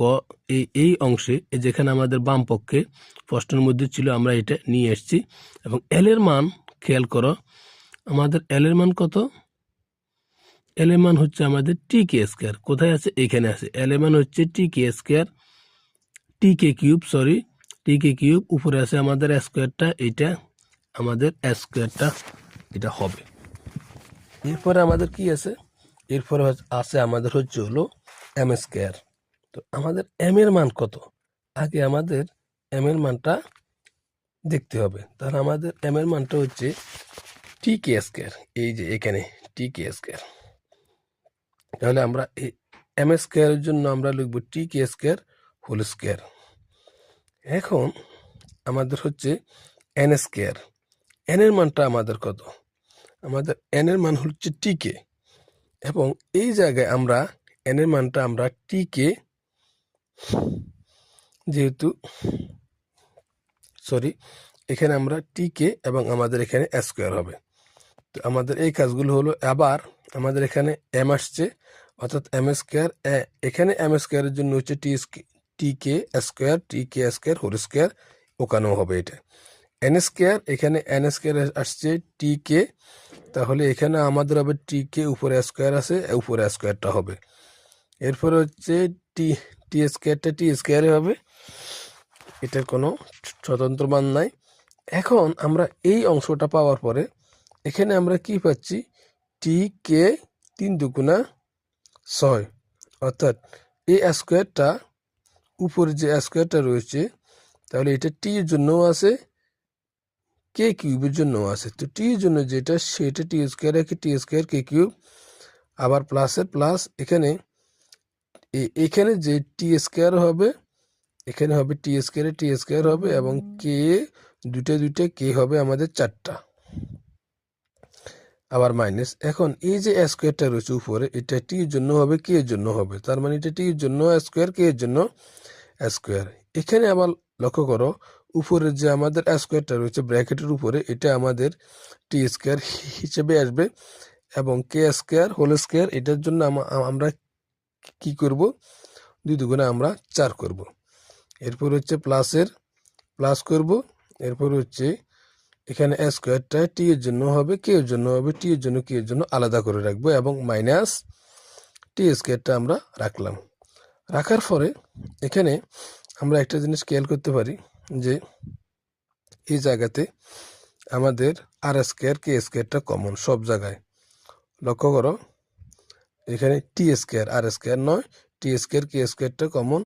ক এই এই অংশে যেখানে আমাদের বাম পক্ষে প্রশ্নের মধ্যে ছিল, আমরা এটা নিয়ে এসেছি। এবং এল এর মান খেয়াল করো, আমাদের এল এর মান কত? এল এর মান হচ্ছে আমাদের টি কে স্কোয়ার কোথায় আছে? এখানে আছে। এল এর মান হচ্ছে T K square T K cube sorry T K cube উপরে আছে আমাদের স্কোয়ারটা এটা আমাদের স্কোয়ারটা এটা হবে। এরপরে আমাদের কি আছে? এরপরে আছে আমাদের হচ্ছে হলো এম স্কোয়ার তো আমাদের এম এর মান কত? আগে আমাদের এম এর মানটা দেখতে হবে। তাহলে আমাদের এম এর মানটা হচ্ছে টি কে স্কোয়ার এই যে এখানে টি কে স্কোয়ার তাহলে আমরা এই এম স্কোয়ারের জন্য আমরা লিখব T K square whole square এখন আমাদের হচ্ছে এন স্কোয়ার এন এর মানটা আমাদের কত? আমাদের এন এর মান হচ্ছে টি কে এবং এই জায়গায় আমরা এন এর মানটা আমরা টি কে যেহেতু সরি এখানে আমরা টি কে এবং আমাদের এখানে স্কোয়ার হবে। তো আমাদের এই কাজগুলো হলো আবার আমাদের এখানে এম আসছে, অর্থাৎ এম স্কোয়ার এখানে এম স্কোয়ারের জন্য হচ্ছে T T K square T K square whole square ওখানেও হবে এটা। এন স্কোয়ার এখানে এন স্কোয়ার আসছে টি কে তাহলে এখানে আমাদের হবে টি কে উপরে স্কোয়ার আছে, উপরে স্কোয়ারটা হবে। এরপরে হচ্ছে টি টি স্কোয়ারটা টি স্কোয়ারে হবে। এটার কোনো স্বতন্ত্র মান নাই। এখন আমরা এই অংশটা পাওয়ার পরে এখানে আমরা কি পাচ্ছি? টি কে তিন দুগুণা ছয়। অর্থাৎ এই স্কোয়ারটা, উপরে যে স্কোয়ারটা রয়েছে, তাহলে এটা টি এর জন্যও আছে, কে কিউবের জন্যও আছে। তো টি এর জন্য যেটা, সেটা টি স্কোয়ার একে টি স্কোয়ার কে কিউব? আবার প্লাসের প্লাস এখানে এখানে যে টি স্কোয়ার হবে, এখানে হবে টি স্কোয়ারে টি স্কোয়ার হবে এবং কে দুইটা দুইটা কে হবে আমাদের চারটা। আবার মাইনাস এখন এই যে স্কোয়ারটা রয়েছে উপরে, এটা টি এর জন্য হবে কে এর জন্য হবে। তার মানে এটা টি এর জন্য স্কোয়ার কে এর জন্য স্কোয়ার এখানে আবার লক্ষ্য করো, উপরে যে আমাদের স্কোয়ারটা রয়েছে ব্র্যাকেটের উপরে, এটা আমাদের টি স্কোয়ার হিসেবে আসবে এবং কে স্কোয়ার হোল স্কোয়ার এটার জন্য আমা- আমরা কি করব? দুই দুগুণে আমরা চার করব। এরপর হচ্ছে প্লাসের, প্লাস করব। এরপর হচ্ছে এখানে স্কোয়ারটা টি এর জন্য হবে কে এর জন্য হবে টি এর জন্য কে এর জন্য আলাদা করে রাখব এবং মাইনাস টি স্কোয়ারটা আমরা রাখলাম। রাখার পরে এখানে আমরা একটা জিনিস খেয়াল করতে পারি যে এই জায়গাতে আমাদের আর স্কোয়ার কে স্কোয়ারটা কমন সব জায়গায়। লক্ষ্য করো এখানে টি স্কোয়ার আর স্কোয়ার নয়। টি স্কোয়ার কে স্কোয়ারটা কমন